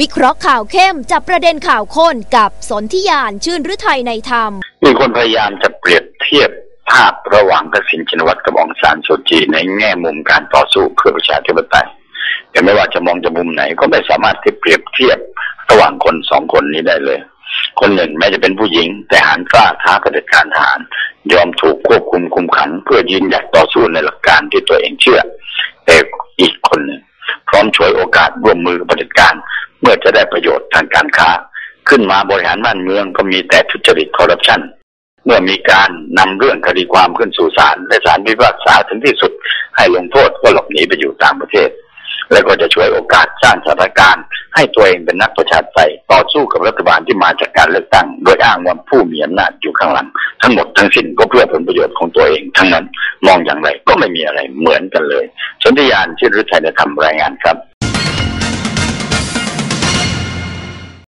วิเคราะห์ข่าวเข้มจับประเด็นข่าวค้นกับสนธิยานชื่นฤทัยในธรรม มีคนพยายามจะเปรียบเทียบภาพระหว่างทักษิณชินวัตรกับองซานซูจีในแง่มุมการต่อสู้เพื่อประชาธิปไตยแต่ไม่ว่าจะมองจากมุมไหนก็ไม่สามารถที่เปรียบเทียบระหว่างคนสองคนนี้ได้เลย คนหนึ่งแม้จะเป็นผู้หญิง แต่หารกล้าท้าเผด็จการทหาร ยอมถูกควบคุมคุมขัง เพื่อยืนหยัดต่อสู้ในหลักการที่ตัวเองเชื่อ แต่อีกคนหนึ่งพร้อมช่วยโอกาสร่วมมือกับเผด็จการ เมื่อจะได้ประโยชน์ทางการค้า ขึ้นมาบริหารบ้านเมืองก็มีแต่ทุจริตคอร์รัปชันเมื่อมีการนำเรื่องคดีความขึ้นสู่ศาลและศาลพิพากษาถึงที่สุด ให้ลงโทษก็หลบหนีไปอยู่ต่างประเทศ แล้วก็จะช่วยโอกาสสร้างสถานการณ์ ให้ตัวเองเป็นนักประชาธิปไตยต่อสู้กับรัฐบาลที่มาจากการเลือกตั้ง โดยอ้างว่าผู้มีอำนาจอยู่ข้างหลัง ทั้งหมดทั้งสิ้นก็เพื่อผลประโยชน์ของตัวเองทั้งนั้นมองอย่างไรก็ไม่มีอะไรเหมือนกันเลยชนทิยานชื่อฤทัยธรรมรายงานครับ